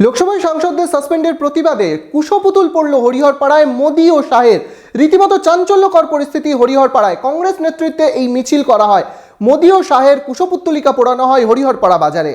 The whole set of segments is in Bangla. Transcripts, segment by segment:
লোকসভায় সাংসদদের সাসপেন্ডের প্রতিবাদে কুশপুতুল পড়ল হরিহরপাড়ায় মোদি ও শাহের। রীতিমতো চাঞ্চল্যকর পরিস্থিতি হরিহরপাড়ায়। কংগ্রেস নেতৃত্বে এই মিছিল করা হয়। মোদি ও শাহের কুশপুত্তলিকা পোড়ানো হয় হরিহরপাড়া বাজারে।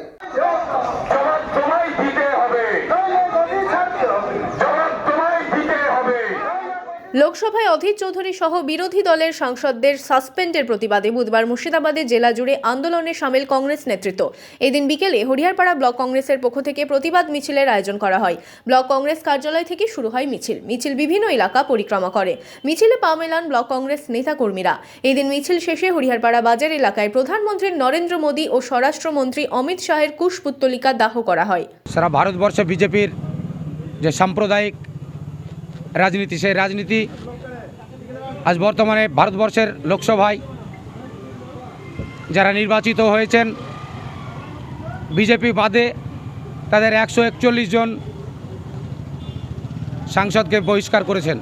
লোকসভায় অধীর চৌধুরী সহ বিরোধী দলের সাংসদদের সাসপেন্ডের প্রতিবাদে বুধবার মুর্শিদাবাদে জেলা জুড়ে আন্দোলনে সামিল কংগ্রেস নেতৃত্ব। এদিন বিকেলে হরিয়ারপাড়া ব্লক কংগ্রেসের পক্ষ থেকে প্রতিবাদ মিছিলের আয়োজন করা হয়। ব্লক কংগ্রেস কার্যালয় থেকে শুরু হয় মিছিল। মিছিল বিভিন্ন এলাকা পরিক্রমা করে। মিছিলে পা মেলান ব্লক কংগ্রেস নেতাকর্মীরা। এদিন মিছিল শেষে হরিয়ারপাড়া বাজার এলাকায় প্রধানমন্ত্রী নরেন্দ্র মোদী ও স্বরাষ্ট্রমন্ত্রী অমিত শাহের কুশপুত্তলিকা দাহ করা হয়। সারা ভারতবর্ষে বিজেপির যে সাম্প্রদায়িক রাজনীতি, সেই রাজনীতি আজ বর্তমানে ভারতবর্ষের লোকসভায় যারা নির্বাচিত হয়েছেন, বিজেপি বাদে তাদের একশো একচল্লিশ জন সাংসদকে বহিষ্কার করেছেন,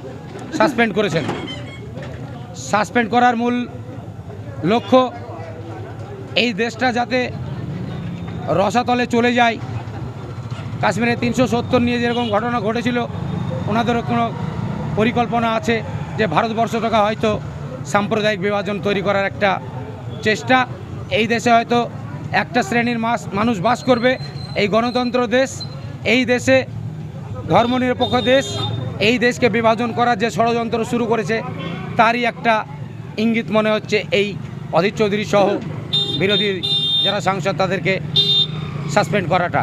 সাসপেন্ড করেছেন। সাসপেন্ড করার মূল লক্ষ্য এই দেশটা যাতে রসাতলে চলে যায়। কাশ্মীরে তিনশো সত্তর নিয়ে যেরকম ঘটনা ঘটেছিল ওনাদেরও কোনো পরিকল্পনা আছে যে ভারতবর্ষটাকে হয়তো সাম্প্রদায়িক বিভাজন তৈরি করার একটা চেষ্টা। এই দেশে হয়তো একটা শ্রেণির মাস মানুষ বাস করবে। এই গণতন্ত্র দেশ, এই দেশে ধর্মনিরপেক্ষ দেশ, এই দেশকে বিভাজন করার যে ষড়যন্ত্র শুরু করেছে, তারই একটা ইঙ্গিত মনে হচ্ছে এই অধীর চৌধুরী সহ বিরোধী যারা সাংসদ, তাদেরকে সাসপেন্ড করাটা।